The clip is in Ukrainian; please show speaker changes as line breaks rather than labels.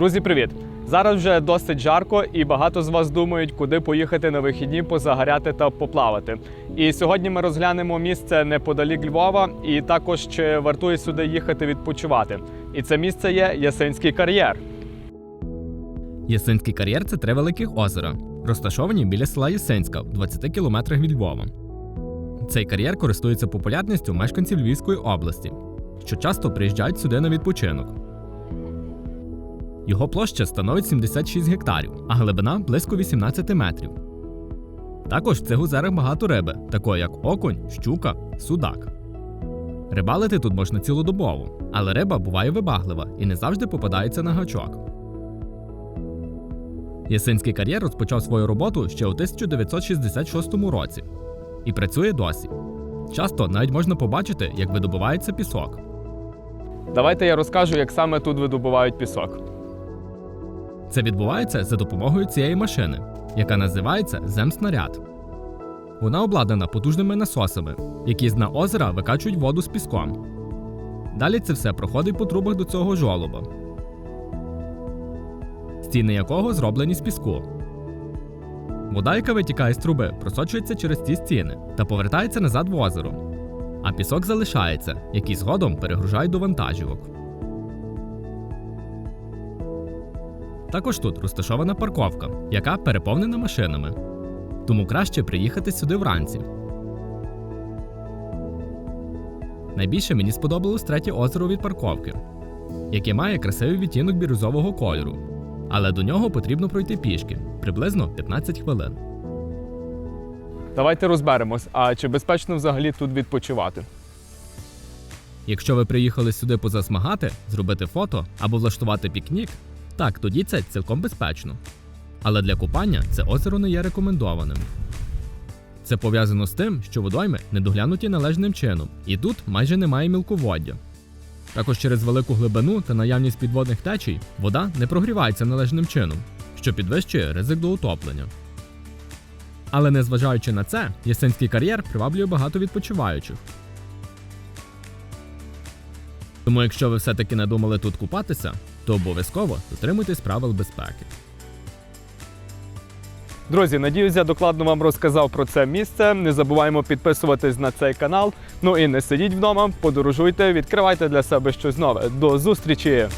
Друзі, привіт! Зараз вже досить жарко, і багато з вас думають, куди поїхати на вихідні, позагоряти та поплавати. І сьогодні ми розглянемо місце неподалік Львова, і також чи вартує сюди їхати відпочивати. І це місце є Ясинський кар'єр.
Ясинський кар'єр це три великих озера, розташовані біля села Ясинська в 20 кілометрах від Львова. Цей кар'єр користується популярністю мешканців Львівської області, що часто приїжджають сюди на відпочинок. Його площа становить 76 гектарів, а глибина близько 18 метрів. Також в цих озерах багато риби, такої як окунь, щука, судак. Рибалити тут можна цілодобово, але риба буває вибаглива і не завжди попадається на гачок. Ясинський кар'єр розпочав свою роботу ще у 1966 році і працює досі. Часто навіть можна побачити, як видобувається пісок.
Давайте я розкажу, як саме тут видобувають пісок.
Це відбувається за допомогою цієї машини, яка називається земснаряд. Вона обладнана потужними насосами, які з дна озера викачують воду з піском. Далі це все проходить по трубах до цього жолоба, стіни якого зроблені з піску. Вода, яка витікає з труби, просочується через ці стіни та повертається назад в озеро. А пісок залишається, який згодом перегружають до вантажівок. Також тут розташована парковка, яка переповнена машинами. Тому краще приїхати сюди вранці. Найбільше мені сподобалось третє озеро від парковки, яке має красивий відтінок бірюзового кольору. Але до нього потрібно пройти пішки приблизно 15 хвилин.
Давайте розберемось, а чи безпечно взагалі тут відпочивати?
Якщо ви приїхали сюди позасмагати, зробити фото або влаштувати пікнік, так тоді це цілком безпечно. Але для купання це озеро не є рекомендованим. Це пов'язано з тим, що водойми не доглянуті належним чином, і тут майже немає мілководдя. Також через велику глибину та наявність підводних течій вода не прогрівається належним чином, що підвищує ризик до утоплення. Але незважаючи на це, Ясинський кар'єр приваблює багато відпочиваючих. Тому, якщо ви все-таки надумали тут купатися, то обов'язково дотримуйтесь правил безпеки.
Друзі, надіюсь, я докладно вам розказав про це місце. Не забуваємо підписуватись на цей канал. Ну і не сидіть вдома, подорожуйте, відкривайте для себе щось нове. До зустрічі!